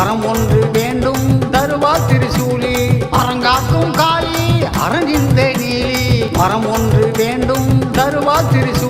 வரம் ஒன்று வேண்டும் தருவா திருசூலி. அரங்காக்கும் காளி அரணிந்த நீலி. வரம் ஒன்று வேண்டும் தருவா திருசூலி.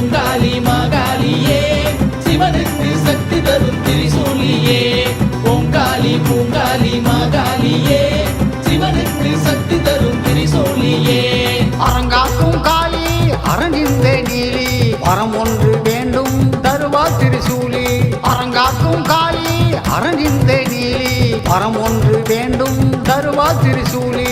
காளி நீலி வரம் ஒன்று வேண்டும் தருவா திருசூலி. அரங்காக்கும் காளி அரணிந்த நீலி வரம் ஒன்று வேண்டும் தருவா திருசூலி.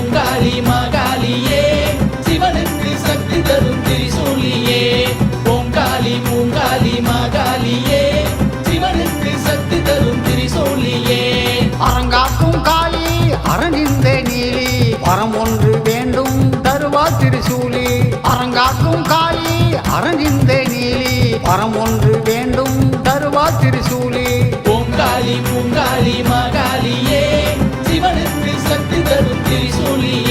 சூழி அரங்காக்கும் காளி அரணிந்த நீலி. பரம் ஒன்று வேண்டும் தருவா திருசூலி. பூங்காளி பூங்காளி மாகாளியே. சிவனுக்கு சக்தி தரும் திரிசூலியே.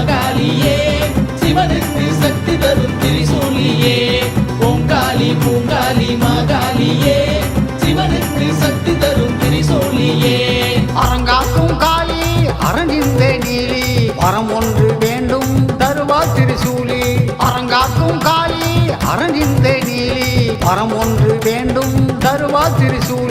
அரங்கின் அரணிந்த பரம் ஒன்று வேண்டும் தருவா திரிசூலி.